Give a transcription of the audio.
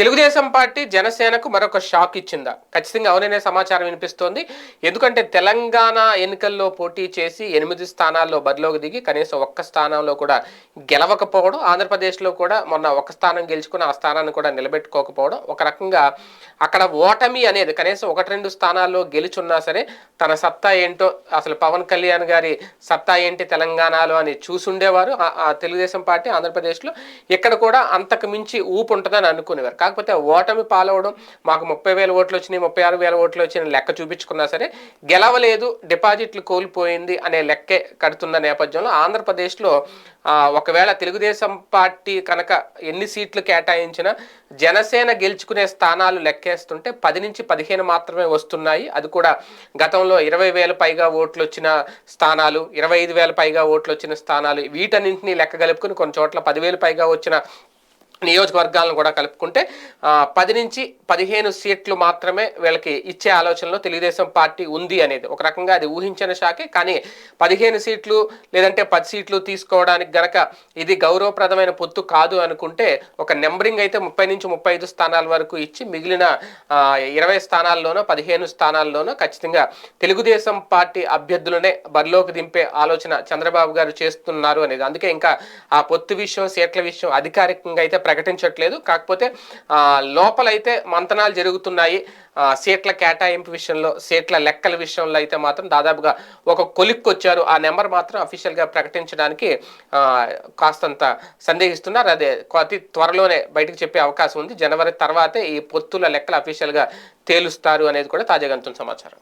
Telugu Desam party జనసేనకు మరొక shock ఇచ్చిందా? ఖచ్చితంగా అవుననే సమాచారం వినిపిస్తోంది. ఎందుకంటే తెలంగాణ ఎన్నికల్లో పోటీ చేసి ఎనిమిది స్థానాల్లో బరిలోకి దిగి కనీసం ఒక్క స్థానంలో కూడా గెలవకపోవడం ఆంధ్రప్రదేశ్లో కూడా మొన్న ఒక స్థానం గెలుచుకుని ఆ స్థానాన్ని కూడా నిలబెట్టుకోకపోవడం ఒక రకంగా అక్కడ ఓటమి అనేది కనీసం ఒకటి రెండు స్థానాల్లో గెలుచున్నా సరే తన సత్తా ఏంటో అసలు పవన్ కళ్యాణ్ గారి సత్తా ఏంటి తెలంగాణలో అని చూసుండేవారు. ఆ- తెలుగుదేశం పార్టీ ఆంధ్రప్రదేశ్లో ఇక్కడ కూడా అంతకు మించి ఊపు ఉంటుందని అనుకునేవారు. కాకపోతే ఓటమి పాలవడం మాకు ముప్పై వేల ఓట్లు వచ్చినాయి ముప్పై ఆరు వేల ఓట్లు వచ్చిన లెక్క చూపించుకున్నా సరే గెలవలేదు డిపాజిట్లు కోల్పోయింది అనే లెక్కే కడుతున్న నేపథ్యంలో ఆంధ్రప్రదేశ్లో ఒకవేళ తెలుగుదేశం పార్టీ కనుక ఎన్ని సీట్లు కేటాయించినా జనసేన గెలుచుకునే స్థానాలు లెక్కేస్తుంటే పది నుంచి పదిహేను మాత్రమే వస్తున్నాయి. అది కూడా గతంలో ఇరవై వేల పైగా ఓట్లు వచ్చిన స్థానాలు ఇరవై ఐదు వేల పైగా ఓట్లు వచ్చిన స్థానాలు వీటన్నింటినీ లెక్క కలుపుకుని కొన్ని చోట్ల పదివేలు పైగా వచ్చిన నియోజకవర్గాలను కూడా కలుపుకుంటే పది నుంచి పదిహేను సీట్లు మాత్రమే వీళ్ళకి ఇచ్చే ఆలోచనలో తెలుగుదేశం పార్టీ ఉంది అనేది. ఒక రకంగా అది ఊహించిన శాఖే కానీ పదిహేను సీట్లు లేదంటే పది సీట్లు తీసుకోవడానికి గనక ఇది గౌరవప్రదమైన పొత్తు కాదు అనుకుంటే ఒక నెంబరింగ్ అయితే ముప్పై నుంచి ముప్పై ఐదు స్థానాల వరకు ఇచ్చి మిగిలిన ఇరవై స్థానాల్లోనో పదిహేను స్థానాల్లోనో ఖచ్చితంగా తెలుగుదేశం పార్టీ అభ్యర్థులనే బరిలోకి దింపే ఆలోచన చంద్రబాబు గారు చేస్తున్నారు అనేది. అందుకే ఇంకా ఆ పొత్తు విషయం సీట్ల విషయం అధికారికంగా అయితే ప్రకటించట్లేదు. కాకపోతే లోపలైతే మంతనాలు జరుగుతున్నాయి. సీట్ల కేటాయింపు విషయంలో సీట్ల లెక్కల విషయంలో అయితే మాత్రం దాదాపుగా ఒక కొలిక్కొచ్చారు. ఆ నెంబర్ మాత్రం అఫీషియల్గా ప్రకటించడానికి కాస్తంత సందేహిస్తున్నారు. అదే అతి త్వరలోనే బయటకు చెప్పే అవకాశం ఉంది. జనవరి తర్వాతే ఈ పొత్తుల లెక్కలు అఫీషియల్గా తేలుస్తారు అనేది కూడా తాజాగా సమాచారం.